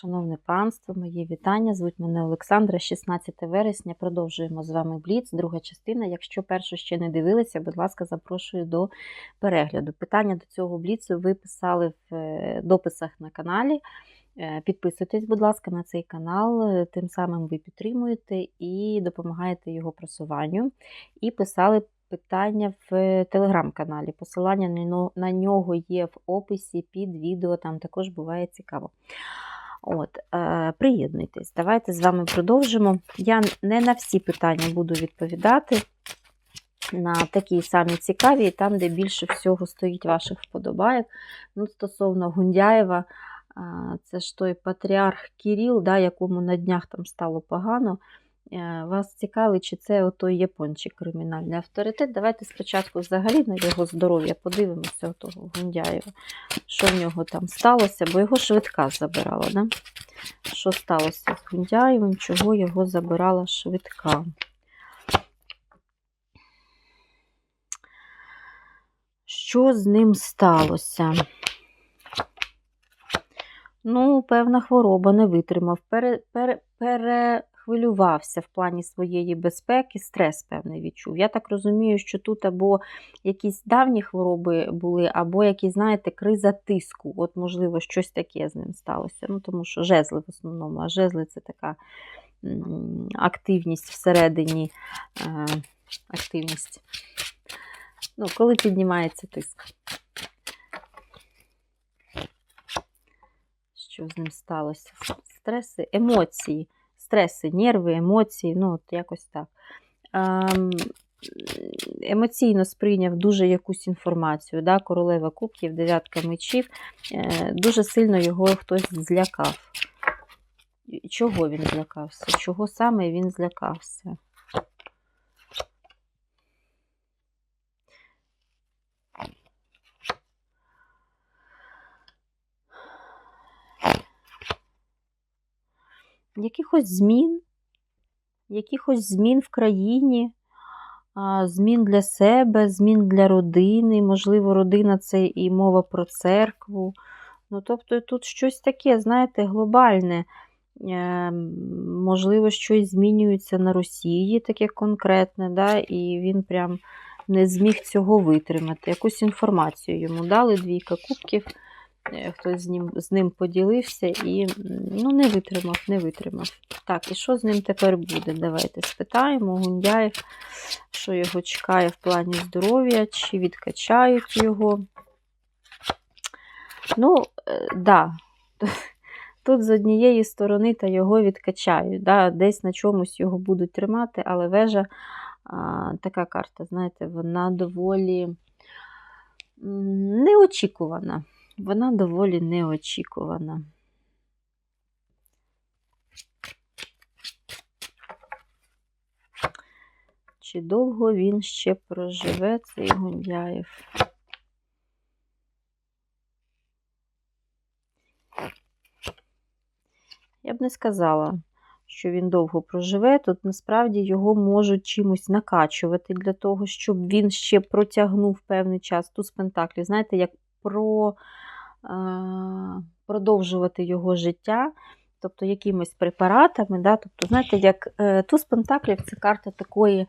Шановне панство, мої вітання. Звуть мене Олександра, 16 вересня. Продовжуємо з вами Бліц, друга частина. Якщо першу ще не дивилися, будь ласка, запрошую до перегляду. Питання до цього бліцу ви писали в е, дописах на каналі. Е, Підписуйтесь, будь ласка, на цей канал, е, тим самим ви підтримуєте і допомагаєте його просуванню. І писали питання в телеграм-каналі. Посилання на нього є в описі під відео, там також буває цікаво. От, е, приєднуйтесь, давайте з вами продовжимо. Я не на всі питання буду відповідати. На такі самі цікаві, там, де більше всього стоїть ваших вподобайок. Ну, стосовно Гундяєва, е, це ж той патріарх Кіріл, да, якому на днях там стало погано. Е, Вас цікавить, чи це отой япончик кримінальний авторитет. Давайте спочатку взагалі на його здоров'я подивимося того Гундяєва, що в нього там сталося, бо його швидка забирала. Да? Що сталося з Гундяєвим, чого його забирала швидка? Що з ним сталося? Ну, певна хвороба не витримав, пере, пере, перехвилювався в плані своєї безпеки, стрес певний відчув. Я так розумію, що тут або якісь давні хвороби були, або якісь, знаєте, криза тиску. От, можливо, щось таке з ним сталося. Ну, тому що жезли в основному, а жезли це така активність всередині, е, активність. Ну, коли піднімається тиск. Що з ним сталося? Стреси, емоції, стреси, нерви, емоції, ну, от якось так. Ем, емоційно сприйняв дуже якусь інформацію. Да? Королева кубків, дев'ятка мечів. Е, дуже сильно його хтось злякав. Чого він злякався? Чого саме він злякався? Якихось змін, якихось змін в країні, змін для себе, змін для родини. Можливо, родина це і мова про церкву. Ну, тобто тут щось таке, знаєте, глобальне. Е, Можливо, щось змінюється на Росії, таке конкретне, да? і він прям не зміг цього витримати. Якусь інформацію йому дали, двійка кубків. Е, Хтось з ним, з ним поділився і ну, не витримав, не витримав. Так, і що з ним тепер буде? Давайте спитаємо. Гундяєв, що його чекає в плані здоров'я, чи відкачають його. Ну, е, да. Тут з однієї сторони та його відкачають. Да? Десь на чомусь його будуть тримати, але вежа а, така карта, знаєте, вона доволі неочікувана. Вона доволі неочікувана. Чи довго він ще проживе, цей Гундяєв? Я б не сказала, що він довго проживе. Тут насправді його можуть чимось накачувати для того, щоб він ще протягнув певний час. Туз Пентаклів, знаєте, як про, продовжувати його життя, тобто якимись препаратами. Да? Тобто, знаєте, як е, туз Пентаклів це карта такої,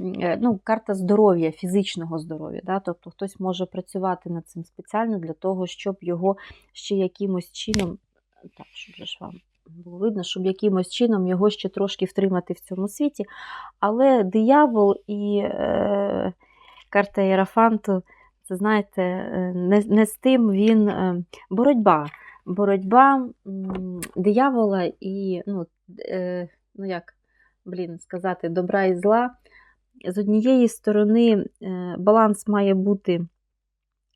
е, ну, карта здоров'я, фізичного здоров'я. Да? Тобто хтось може працювати над цим спеціально для того, щоб його ще якимось чином, так, щоб ж вам було видно, щоб якимось чином його ще трошки втримати в цьому світі. Але диявол і е, карта Єрафанту, це знаєте, е, не, не з тим він е, боротьба. Боротьба диявола і, ну, е, ну як, блін, сказати, добра і зла. З однієї сторони, баланс має бути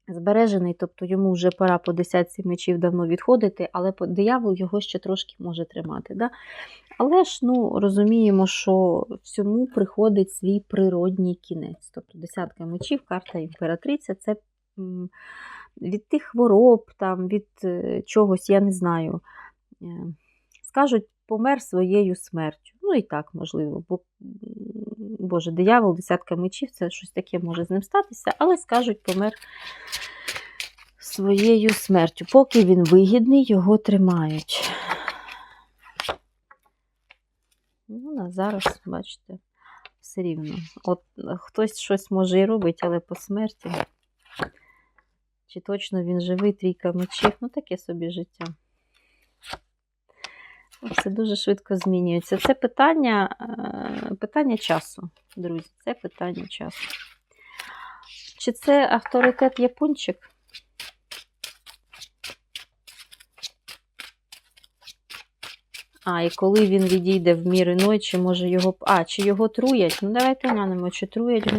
збережений, тобто йому вже пора по десятці мечів давно відходити, але диявол його ще трошки може тримати. Да? Але ж ну, розуміємо, що всьому приходить свій природній кінець. Тобто десятка мечів, карта імператриця це від тих хвороб, там, від е, чогось, я не знаю. е, Скажуть, помер своєю смертю. Ну і так, можливо, бо, Боже, диявол, десятка мечів, це щось таке може з ним статися, але скажуть, помер своєю смертю. Поки він вигідний, його тримають. Ну, на зараз, бачите, все рівно. От хтось щось може і робить, але по смерті. Чи точно він живий, трійка мечів, ну таке собі життя. Все дуже швидко змінюється. Це питання, е, питання часу, друзі. Це питання часу. Чи це авторитет япончик? А, і коли він відійде в мір іной, чи може його. А, чи його труять? Ну, давайте глянемо, чи труять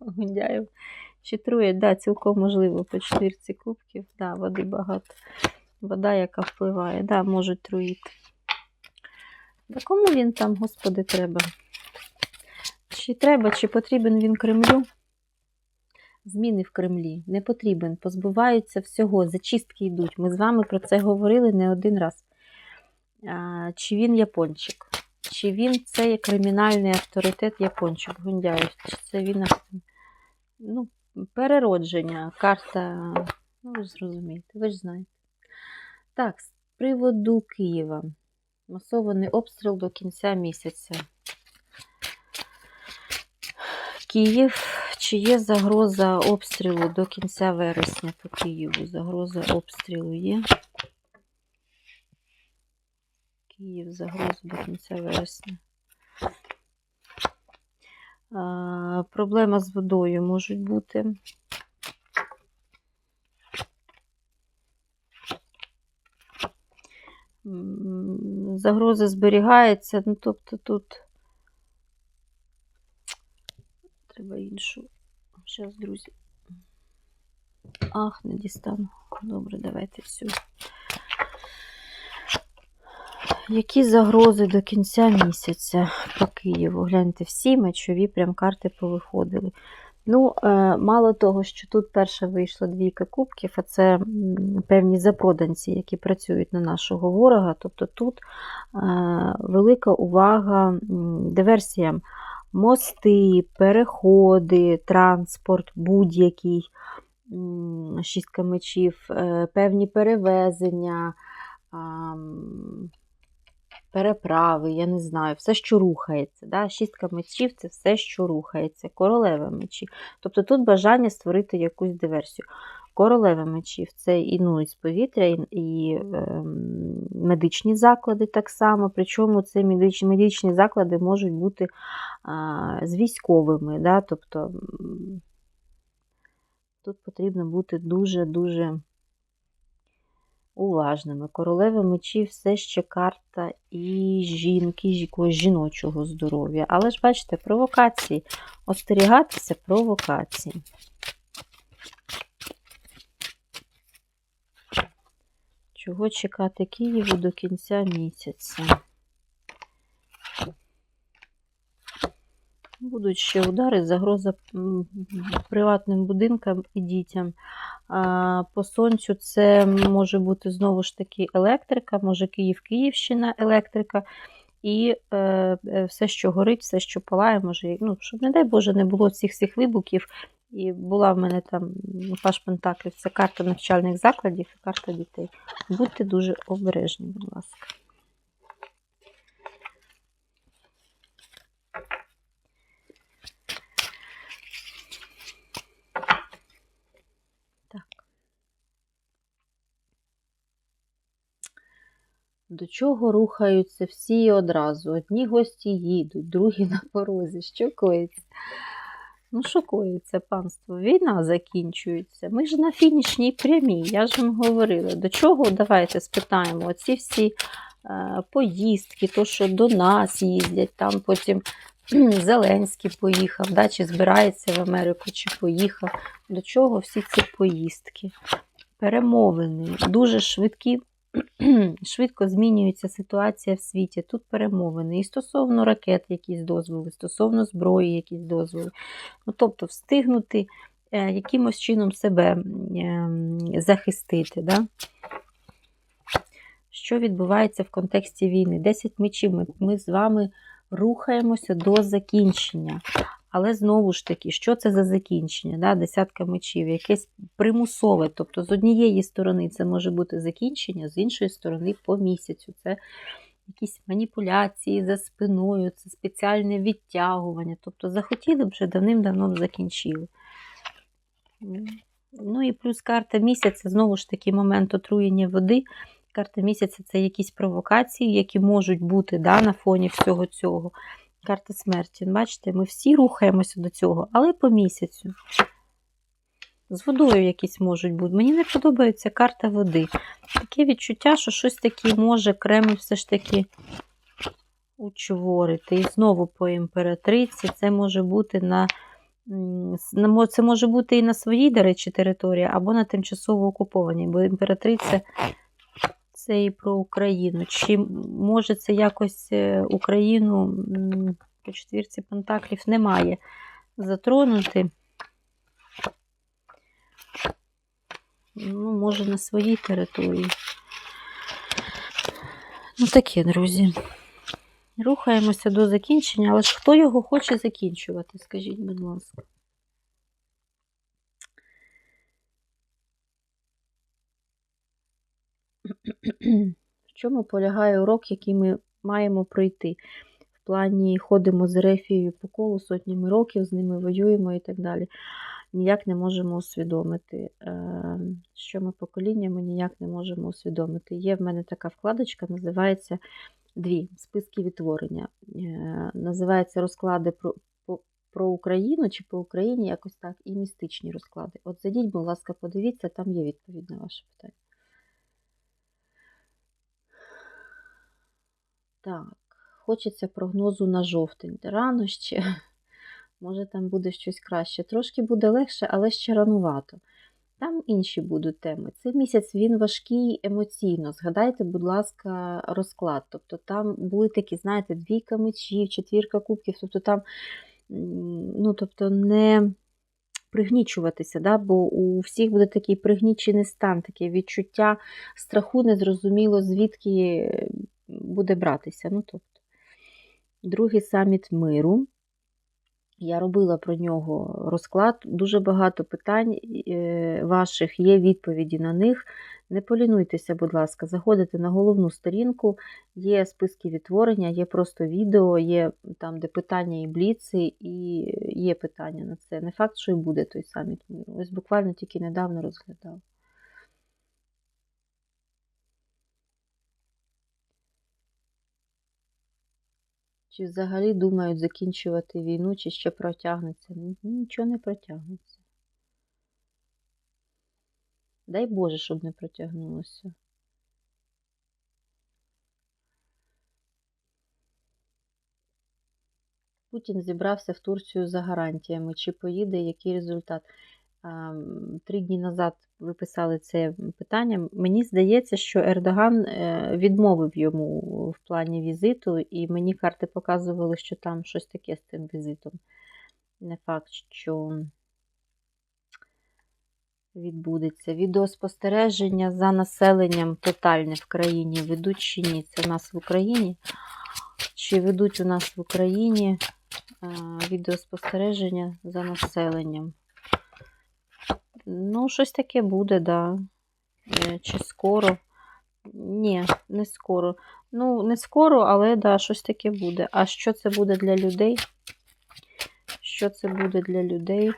Гундяєв. Чи труять, да, цілком можливо, по четвірці кубків. Да, води багато. Вода, яка впливає, да, можуть труїти. Да кому він там, господи, треба? Чи треба, чи потрібен він Кремлю? Зміни в Кремлі не потрібен, позбуваються всього, зачистки йдуть. Ми з вами про це говорили не один раз. А, Чи він япончик? Чи він це є кримінальний авторитет япончик Гундяєв? Чи це він ну, переродження, карта, ну ви ж зрозумієте, ви ж знаєте. Так, з приводу Києва. Масований обстріл до кінця місяця. Київ. Чи є загроза обстрілу до кінця вересня по Києву? Загроза обстрілу є. Київ, загроза до кінця вересня. А, проблема з водою можуть бути. Загроза зберігається, ну тобто тут треба іншу. Зараз, друзі. Ах, не дістану. Добре, давайте всю. Які загрози до кінця місяця по Києву? Гляньте, всі мечові прям карти повиходили. Ну, е, мало того, що тут перша вийшла двійка кубків, а це певні запроданці, які працюють на нашого ворога. Тобто тут е, велика увага диверсіям. Мости, переходи, транспорт будь-який, шістка мечів, е, певні перевезення, переправи, я не знаю, все, що рухається. Да? Шістка мечів це все, що рухається. Королева мечів. Тобто тут бажання створити якусь диверсію. Королева мечів це і, ну, і з повітря, і, і ем, медичні заклади так само. Причому це медичні, медичні заклади можуть бути а, з військовими. Да? Тобто тут потрібно бути дуже-дуже уважними. Королеви мечів все ще карта і жінки, якогось жіночого здоров'я. Але ж бачите, провокації. Остерігатися провокації. Чого чекати Києву до кінця місяця? Будуть ще удари, загроза приватним будинкам і дітям. По сонцю це може бути знову ж таки електрика, може Київ-Київщина електрика. І е, е, все, що горить, все, що палає, може, ну, щоб, не дай Боже, не було цих всіх вибухів. І була в мене там Паш Пентаклів, це карта навчальних закладів і карта дітей. Будьте дуже обережні, будь ласка. До чого рухаються всі одразу? Одні гості їдуть, другі на порозі. Що коїться? Ну, що коїться, панство? Війна закінчується. Ми ж на фінішній прямій, я ж вам говорила. До чого? Давайте спитаємо. Оці всі е, поїздки, то, що до нас їздять, там потім Зеленський поїхав, да, чи збирається в Америку, чи поїхав. До чого всі ці поїздки? Перемовини, дуже швидкі швидко змінюється ситуація в світі. Тут перемовини. І стосовно ракет якісь дозволи, стосовно зброї якісь дозволи. Ну, Тобто встигнути е, якимось чином себе е, захистити. Да? Що відбувається в контексті війни? 10 мечів. Ми, ми з вами рухаємося до закінчення. Але знову ж таки, що це за закінчення? Да? Десятка мечів, якесь примусове. Тобто, з однієї сторони це може бути закінчення, з іншої сторони по місяцю. Це якісь маніпуляції за спиною, це спеціальне відтягування. Тобто захотіли б вже давним-давно закінчили. Ну і плюс карта місяця, знову ж таки, момент отруєння води. Карта місяця це якісь провокації, які можуть бути да, на фоні всього цього. Карта смерті. Бачите, ми всі рухаємося до цього, але по місяцю. З водою якісь можуть бути. Мені не подобається карта води. Таке відчуття, що щось таке може Кремль все ж таки учворити. І знову по імператриці це може бути на. Це може бути і на своїй, до речі, території, або на тимчасово окупованій, бо імператриця це і про Україну. Чи може це якось е, Україну по четвірці Пентаклів немає затронути? Ну, може, на своїй території. Ну, таке, друзі. Рухаємося до закінчення, але ж хто його хоче закінчувати, скажіть, будь ласка. В чому полягає урок, який ми маємо пройти? В плані ходимо з Рефією по колу сотнями років, з ними воюємо і так далі. Ніяк не можемо усвідомити, е, що ми поколіннями ніяк не можемо усвідомити. Є в мене така вкладочка, називається дві списки відтворення. Е, називається розклади про про Україну чи по Україні, якось так, і містичні розклади. От зайдіть, будь ласка, подивіться, там є відповідь на ваше питання. Так, хочеться прогнозу на жовтень. Рано ще, може, там буде щось краще. Трошки буде легше, але ще ранувато. Там інші будуть теми. Цей місяць він важкий емоційно. Згадайте, будь ласка, розклад. Тобто там були такі, знаєте, двійка мечів, четвірка кубків, тобто там, ну, тобто, не пригнічуватися, да? бо у всіх буде такий пригнічений стан, таке відчуття страху, незрозуміло, звідки буде братися. Ну, тобто, Другий саміт миру. Я робила про нього розклад. Дуже багато питань е, ваших, є відповіді на них. Не полінуйтеся, будь ласка, заходите на головну сторінку, є списки відтворення, є просто відео, є там, де питання і бліци, і є питання на це. Не факт, що і буде той саміт миру. Ось буквально тільки недавно розглядав. Чи взагалі думають закінчувати війну, чи ще протягнеться? Нічого не протягнеться. Дай Боже, щоб не протягнулося. Путін зібрався в Турцію за гарантіями. Чи поїде, який результат? Три дні назад ви писали це питання. Мені здається, що Ердоган е, відмовив йому в плані візиту, і мені карти показували, що там щось таке з цим візитом. Не факт, що відбудеться. Відеоспостереження за населенням тотальне в країні ведуть чи ні? Це в нас в Україні. Чи ведуть у нас в Україні відеоспостереження за населенням? Ну, щось таке буде, да. Е, чи скоро? Ні, не скоро. Ну, не скоро, але да, щось таке буде. А що це буде для людей? Що це буде для людей?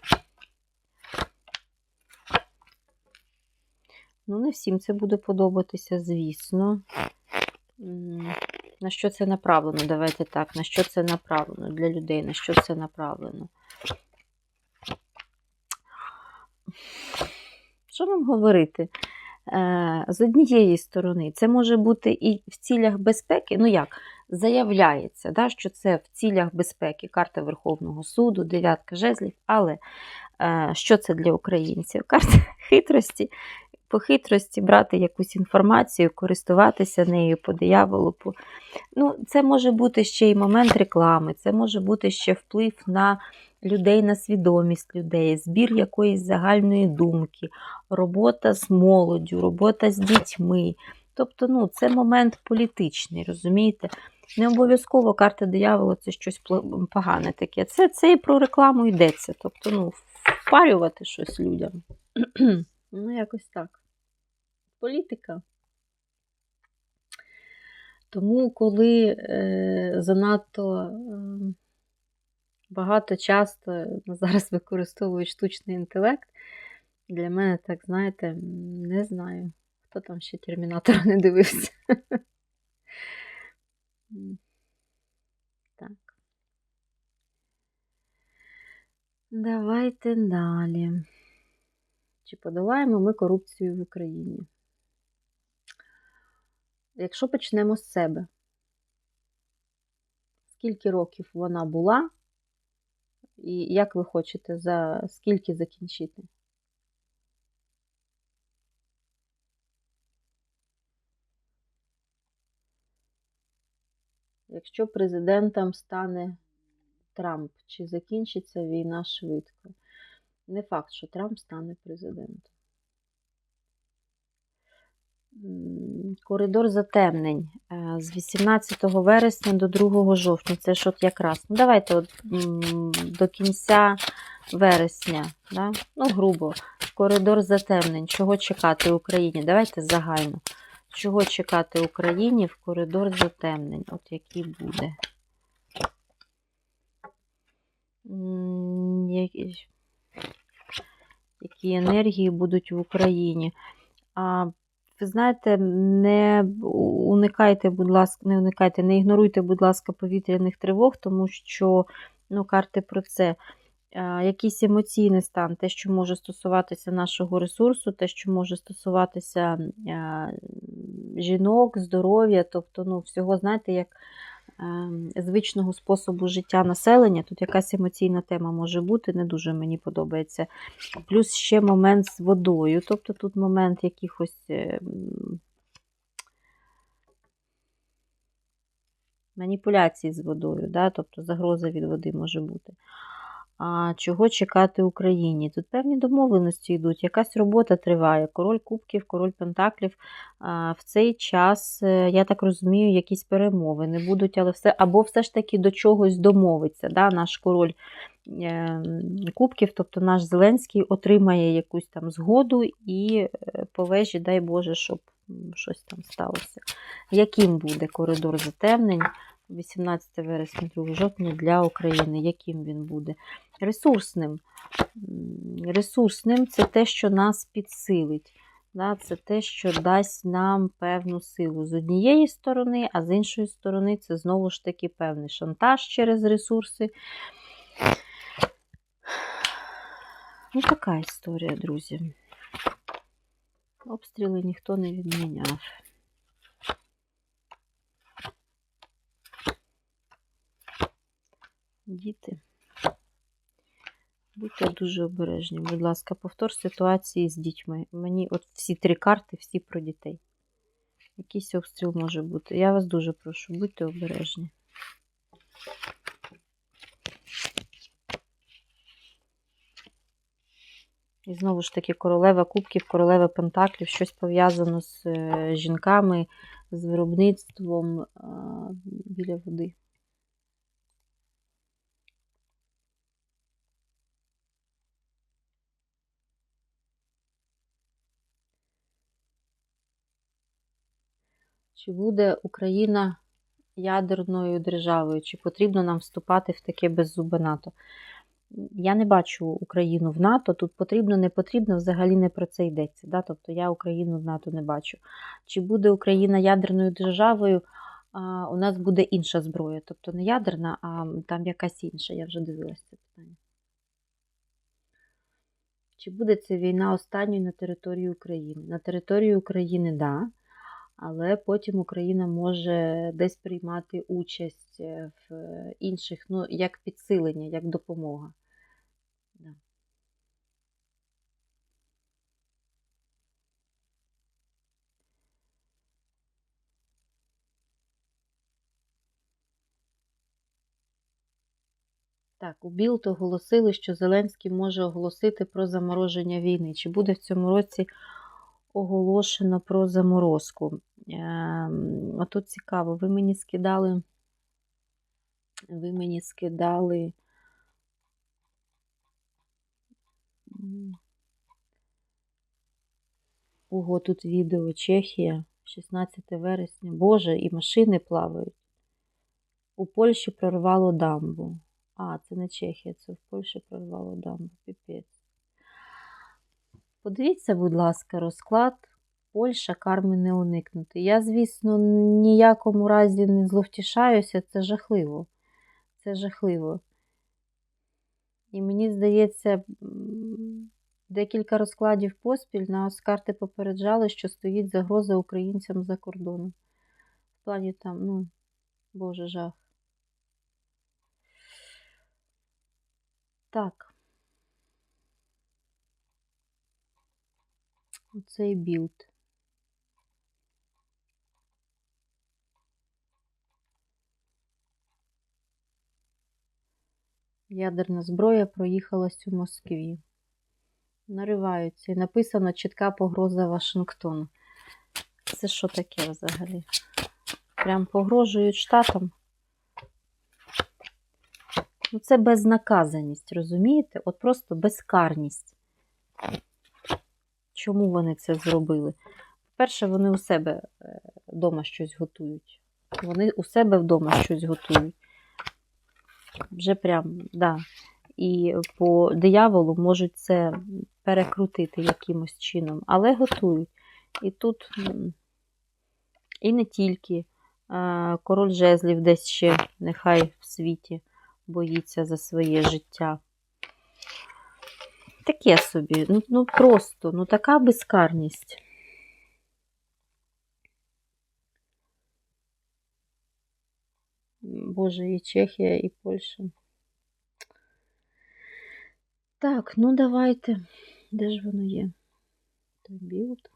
Ну, не всім це буде подобатися, звісно. На що це направлено? Давайте так, на що це направлено для людей, на що це направлено? Що вам говорити? Е, з однієї сторони, це може бути і в цілях безпеки, ну як, заявляється, да, що це в цілях безпеки карта Верховного суду, дев'ятка жезлів, але е, що це для українців? Карта хитрості, по хитрості брати якусь інформацію, користуватися нею по дияволу. По... Ну, Це може бути ще й момент реклами, це може бути ще вплив на людей на свідомість людей, збір якоїсь загальної думки, робота з молоддю, робота з дітьми. Тобто, ну, це момент політичний, розумієте? Не обов'язково карта диявола це щось погане таке. Це це і про рекламу йдеться. Тобто, ну, впарювати щось людям. ну, якось так. Політика. Тому, коли е, занадто е, багато часто зараз використовують штучний інтелект, для мене так, знаєте, не знаю, хто там ще термінатора не дивився. Так. Давайте далі. Чи подолаємо ми корупцію в Україні? Якщо почнемо з себе, скільки років вона була, і як ви хочете за скільки закінчити? Якщо президентом стане Трамп, чи закінчиться війна швидко? Не факт, що Трамп стане президентом. Коридор затемнень е, з 18 вересня до 2 жовтня. Це ж от якраз. Ну, давайте от до кінця вересня, да? ну, грубо, коридор затемнень. Чого чекати Україні? Давайте загально. Чого чекати Україні в коридор затемнень? От який буде. Які енергії будуть в Україні? А, Ви знаєте, не уникайте, будь ласка, не уникайте, не ігноруйте, будь ласка, повітряних тривог, тому що ну, карти про це. Якийсь емоційний стан, те, що може стосуватися нашого ресурсу, те, що може стосуватися жінок, здоров'я, тобто ну, всього, знаєте, як звичного способу життя населення. Тут якась емоційна тема може бути, не дуже мені подобається. Плюс ще момент з водою, тобто тут момент якихось. Маніпуляції маніпуляцій з водою, да? тобто загроза від води може бути. А чого чекати Україні? Тут певні домовленості йдуть, якась робота триває. Король Кубків, король Пентаклів. В цей час, е, я так розумію, якісь перемовини будуть, але все, або все ж таки до чогось домовиться. Да? Наш король ем, Кубків, тобто наш Зеленський, отримає якусь там згоду і е, по вежі, дай Боже, щоб щось там сталося. Яким буде коридор затемнень? 18 вересня, 2 жовтня для України. Яким він буде? Ресурсним. Ресурсним це те, що нас підсилить. Це те, що дасть нам певну силу з однієї сторони, а з іншої сторони, це знову ж таки певний шантаж через ресурси. Ну, така історія, друзі. Обстріли ніхто не відміняв. Діти. Будьте дуже обережні. Будь ласка, повтор ситуації з дітьми. Мені от всі три карти, всі про дітей. Якийсь обстріл може бути. Я вас дуже прошу, будьте обережні. І знову ж таки, королева кубків, королева пентаклів, щось пов'язано з е, жінками, з виробництвом біля води. Чи буде Україна ядерною державою, чи потрібно нам вступати в таке беззубе НАТО? Я не бачу Україну в НАТО. Тут потрібно, не потрібно, взагалі не про це йдеться. Да? Тобто я Україну в НАТО не бачу. Чи буде Україна ядерною державою? У нас буде інша зброя. Тобто не ядерна, а там якась інша. Я вже дивилася це питання. Чи буде це війна останньою на території України? На території України, так. Да але потім Україна може десь приймати участь е, в інших, ну, як підсилення, як допомога. Да. Так, у Білт оголосили, що Зеленський може оголосити про замороження війни. Чи буде в цьому році оголошено про заморозку. А тут цікаво, ви мені скидали, ви мені скидали. Ого, тут відео Чехія. 16 вересня. Боже, і машини плавають. У Польщі прорвало дамбу. А, це не Чехія, це в Польщі прорвало дамбу. Піпець. Подивіться, будь ласка, розклад. Польща карми не уникнути. Я, звісно, ніякому разі не зловтішаюся, це жахливо. Це жахливо. І мені здається, декілька розкладів поспіль нас карти попереджали, що стоїть загроза українцям за кордоном. В плані там, ну, Боже, жах. Так. Оцей білд. Ядерна зброя проїхалась у Москві. Нариваються. І написано чітка погроза Вашингтону. Це що таке взагалі? Прям погрожують штатам. Ну, це безнаказаність, розумієте? От просто безкарність. Чому вони це зробили? По-перше, вони у себе вдома щось готують. Вони у себе вдома щось готують. Вже прям, да. І по дияволу можуть це перекрутити якимось чином, але готують. І тут і не тільки король жезлів десь ще нехай в світі боїться за своє життя. Таке собі, ну, ну просто, ну така безкарність. Боже, і Чехія, і Польща. Так, ну давайте. Де ж воно є? Той білд.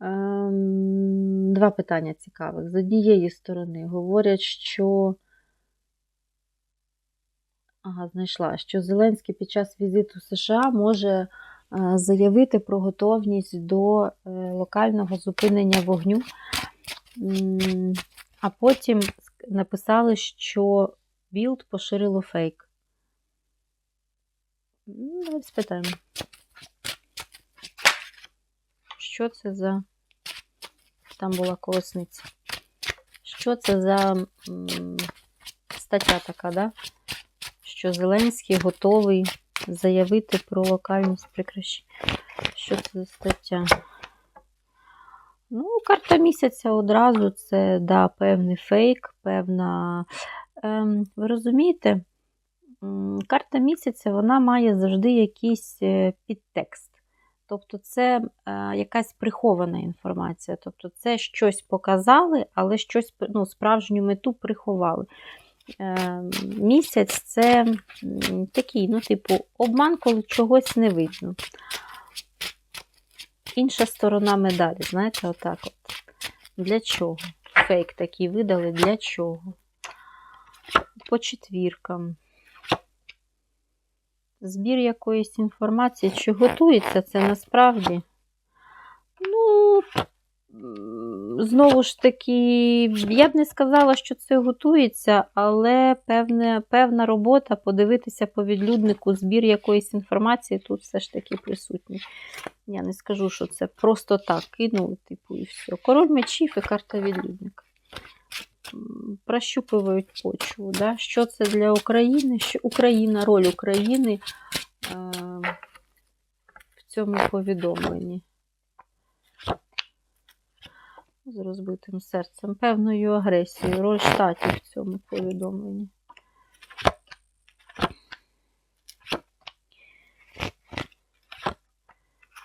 Два питання цікавих. З однієї сторони говорять, що ага, знайшла, що Зеленський під час візиту США може е, заявити про готовність до е, локального зупинення вогню. А потім написали, що білд поширило фейк. Давайте спитаємо. Що це за. Там була колесниця. Що це за стаття така, да? Що Зеленський готовий заявити про локальність прикрашень. Що це за стаття? Ну, карта місяця одразу це да, певний фейк, певна. Ем, ви розумієте, карта місяця вона має завжди якийсь е, підтекст. Тобто це е, якась прихована інформація. Тобто це щось показали, але щось ну, справжню мету приховали. Е, місяць це такий, ну, типу, обман, коли чогось не видно. Інша сторона медалі, знаєте, отак от. Для чого? Фейк такий видали, для чого? По четвіркам. Збір якоїсь інформації, чи готується це насправді? Ну, знову ж таки, я б не сказала, що це готується, але певне, певна робота подивитися по відлюднику, збір якоїсь інформації тут все ж таки присутній. Я не скажу, що це просто так кинули, типу, і все. Король мечів і карта відлюдника. Прощупують почву. Да? Що це для України? Що Україна, роль України е, в цьому повідомленні. З розбитим серцем, певною агресією, роль штатів в цьому повідомленні.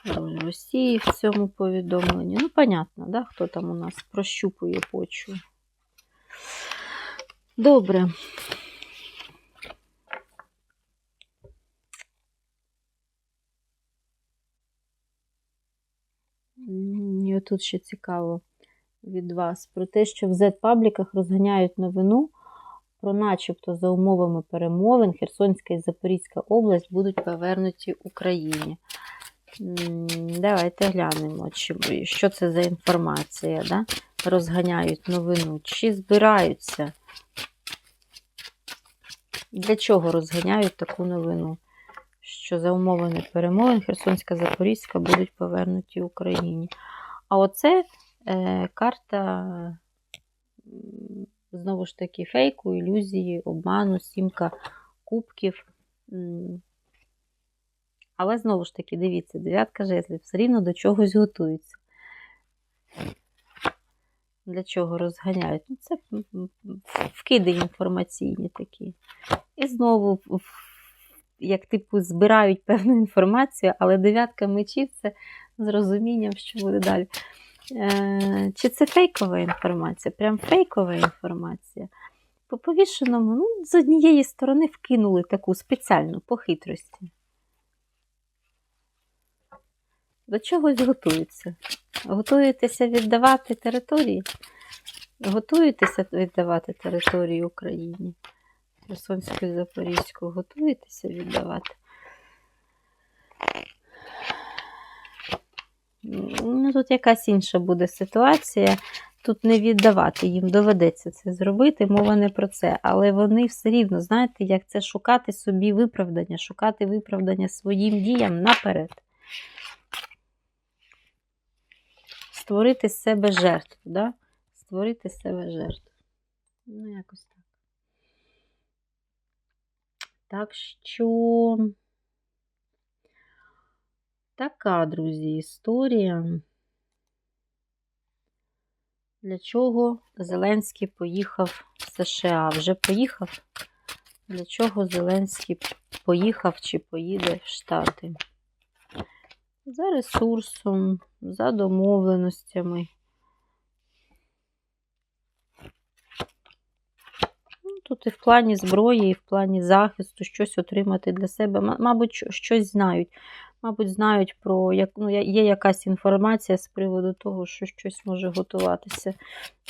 Роль Росії в цьому повідомленні. Ну, понятно, да, хто там у нас прощупує почву. Добре. І тут ще цікаво від вас про те, що в Z-пабліках розганяють новину про начебто за умовами перемовин Херсонська і Запорізька область будуть повернуті Україні. Давайте глянемо, що це за інформація. Да? Розганяють новину, чи збираються. Для чого розганяють таку новину? що за умовами перемовин Херсонська Запорізька будуть повернуті Україні. А оце е, карта знову ж таки фейку, ілюзії, обману, сімка кубків. Але знову ж таки, дивіться, дев'ятка жезлів все рівно до чогось готується. Для чого розганяють? Ну, це вкиди інформаційні такі. І знову, як типу, збирають певну інформацію, але дев'ятка мечів це з розумінням, що буде далі. Е, чи це фейкова інформація? Прям фейкова інформація. По повішеному, ну, з однієї сторони вкинули таку спеціальну по хитрості. До чогось готуються. Готуєтеся віддавати території? Готуєтеся віддавати територію Україні? Херсонську і Запорізьку готуєтеся віддавати? Ну, тут якась інша буде ситуація. Тут не віддавати, їм доведеться це зробити, мова не про це. Але вони все рівно, знаєте, як це шукати собі виправдання, шукати виправдання своїм діям наперед. Створити з себе жертву, да? Створити з себе жертву. Ну, якось так. Так що така, друзі, історія. Для чого Зеленський поїхав в США? Вже поїхав? Для чого Зеленський поїхав чи поїде в Штати? За ресурсом, за домовленостями. Ну, Тут і в плані зброї, і в плані захисту щось отримати для себе. Мабуть, щось знають. Мабуть, знають про як ну, є якась інформація з приводу того, що щось може готуватися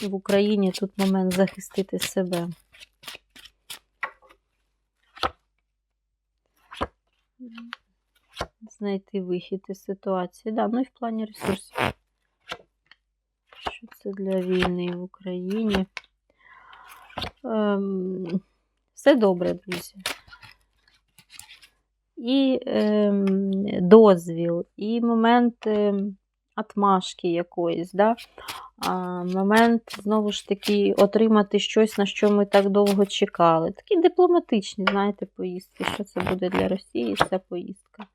в Україні. Тут момент захистити себе. Знайти вихід із ситуації. Да, ну і в плані ресурсів. Що це для війни в Україні? Ем, все добре, друзі. І ем, дозвіл, і момент ем, атмашки якоїсь, да? а, момент, знову ж таки, отримати щось, на що ми так довго чекали. Такі дипломатичні, знаєте, поїздки. Що це буде для Росії, ця поїздка.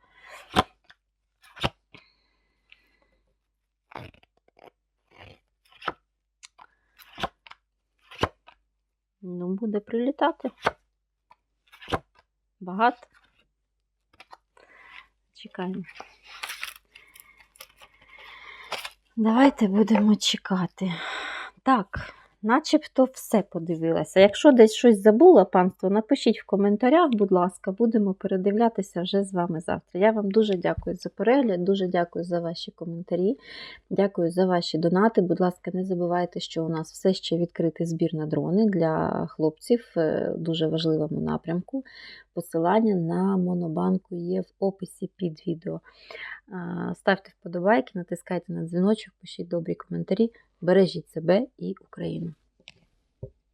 Ну, буде прилітати. Багато. Чекаємо. Давайте будемо чекати. Так, начебто все подивилася. Якщо десь щось забула, панство, напишіть в коментарях, будь ласка, будемо передивлятися вже з вами завтра. Я вам дуже дякую за перегляд, дуже дякую за ваші коментарі. Дякую за ваші донати. Будь ласка, не забувайте, що у нас все ще відкритий збір на дрони для хлопців в дуже важливому напрямку. Посилання на монобанку є в описі під відео. Ставте вподобайки, натискайте на дзвіночок, пишіть добрі коментарі. Бережіть себе і Україну.